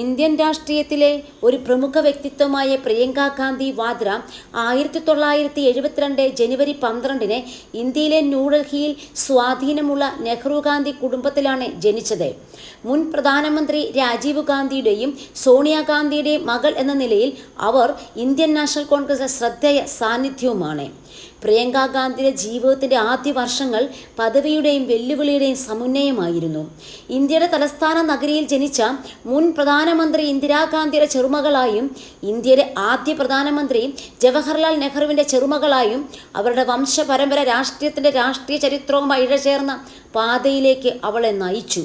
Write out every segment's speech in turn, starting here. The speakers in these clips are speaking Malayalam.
ഇന്ത്യൻ രാഷ്ട്രീയത്തിലെ ഒരു പ്രമുഖ വ്യക്തിത്വമായ പ്രിയങ്ക ഗാന്ധി വാദ്ര ആയിരത്തി തൊള്ളായിരത്തി എഴുപത്തിരണ്ട് ജനുവരി പന്ത്രണ്ടിന് ഇന്ത്യയിലെ ന്യൂഡൽഹിയിൽ സ്വാധീനമുള്ള നെഹ്റു ഗാന്ധി കുടുംബത്തിലാണ് ജനിച്ചത്. മുൻ പ്രധാനമന്ത്രി രാജീവ് ഗാന്ധിയുടെയും സോണിയാഗാന്ധിയുടെയും മകൾ എന്ന നിലയിൽ അവർ ഇന്ത്യൻ നാഷണൽ കോൺഗ്രസ് ശ്രദ്ധേയ സാന്നിധ്യവുമാണ്. പ്രിയങ്ക ഗാന്ധിയുടെ ജീവിതത്തിന്റെ ആദ്യ വർഷങ്ങൾ പദവിയുടെയും വെല്ലുവിളിയുടെയും സമന്വയമായിരുന്നു. ഇന്ത്യയുടെ തലസ്ഥാന നഗരിയിൽ ജനിച്ച മുൻ പ്രധാനമന്ത്രി ഇന്ദിരാഗാന്ധിയുടെ ചെറുമകളായും ഇന്ത്യയുടെ ആദ്യ പ്രധാനമന്ത്രി ജവഹർലാൽ നെഹ്റുവിന്റെ ചെറുമകളായും അവരുടെ വംശപരമ്പര രാഷ്ട്രീയത്തിന്റെ രാഷ്ട്രീയ ചരിത്രവുമായി ഇഴചേർന്ന പാതയിലേക്ക് അവളെ നയിച്ചു.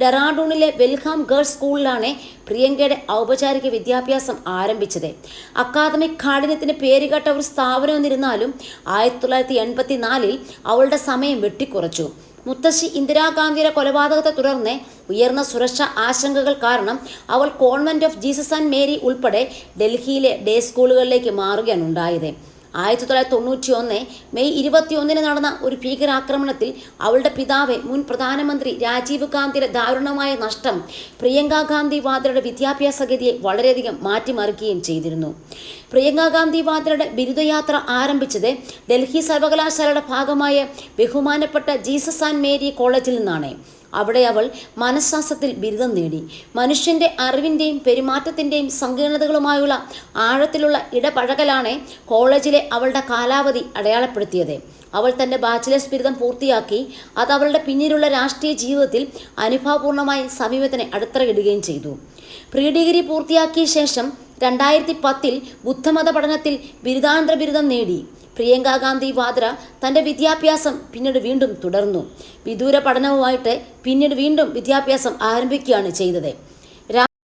ഡെറാഡൂണിലെ വെൽഹാം ഗേൾസ് സ്കൂളിലാണ് പ്രിയങ്കയുടെ ഔപചാരിക വിദ്യാഭ്യാസം ആരംഭിച്ചത്. അക്കാദമിക് കാഠിന്യത്തിന് പേരുകേട്ട ഒരു സ്ഥാപനം എന്നിരുന്നാലും ആയിരത്തി തൊള്ളായിരത്തി എൺപത്തി നാലിൽ അവളുടെ സമയം വെട്ടിക്കുറച്ചു. മുത്തശ്ശി ഇന്ദിരാഗാന്ധിയുടെ കൊലപാതകത്തെ തുടർന്ന് ഉയർന്ന സുരക്ഷാ ആശങ്കകൾ കാരണം അവൾ convent of Jesus and Mary ഉൾപ്പെടെ ഡൽഹിയിലെ ഡേ സ്കൂളുകളിലേക്ക് മാറുകയാണ് ഉണ്ടായത്. ആയിരത്തി തൊള്ളായിരത്തി തൊണ്ണൂറ്റി ഒന്ന് മെയ് ഇരുപത്തിയൊന്നിന് നടന്ന ഒരു ഭീകരാക്രമണത്തിൽ അവളുടെ പിതാവ് മുൻ പ്രധാനമന്ത്രി രാജീവ് ഗാന്ധിയുടെ ദാരുണമായ നഷ്ടം പ്രിയങ്ക ഗാന്ധി വാദ്രയുടെ വിദ്യാഭ്യാസ ഗതിയെ വളരെയധികം മാറ്റിമറിക്കുകയും ചെയ്തിരുന്നു. പ്രിയങ്ക ഗാന്ധി വാദ്രയുടെ ബിരുദയാത്ര ആരംഭിച്ചത് ഡൽഹി സർവകലാശാലയുടെ ഭാഗമായ ബഹുമാനപ്പെട്ട ജീസസ് ആൻഡ് മേരി കോളേജിൽ നിന്നാണ്. അവിടെ അവൾ മനഃശാസ്ത്രത്തിൽ ബിരുദം നേടി. മനുഷ്യന്റെ അറിവിന്റെയും പെരുമാറ്റത്തിന്റെയും സങ്കീർണതകളുമായുള്ള ആഴത്തിലുള്ള ഇടപഴകലാണ് കോളേജിലെ അവളുടെ കാലാവധി അടയാളപ്പെടുത്തിയത്. അവൾ തന്റെ ബാച്ചിലേഴ്സ് ബിരുദം പൂർത്തിയാക്കി അത് അവളുടെ പിന്നീടുള്ള രാഷ്ട്രീയ ജീവിതത്തിൽ അനുഭവപൂർണമായി സമീപത്തിന് ഇടുകയും ചെയ്തു. പ്രീ ഡിഗ്രി പൂർത്തിയാക്കിയ ശേഷം രണ്ടായിരത്തി പത്തിൽ ബുദ്ധമത പഠനത്തിൽ ബിരുദാനന്തര ബിരുദം നേടി. പ്രിയങ്ക ഗാന്ധി വാദ്ര തന്റെ വിദ്യാഭ്യാസം പിന്നീട് വീണ്ടും തുടർന്നു. വിദൂര പഠനവുമായിട്ട് പിന്നീട് വീണ്ടും വിദ്യാഭ്യാസം ആരംഭിക്കുകയാണ് ചെയ്തത്.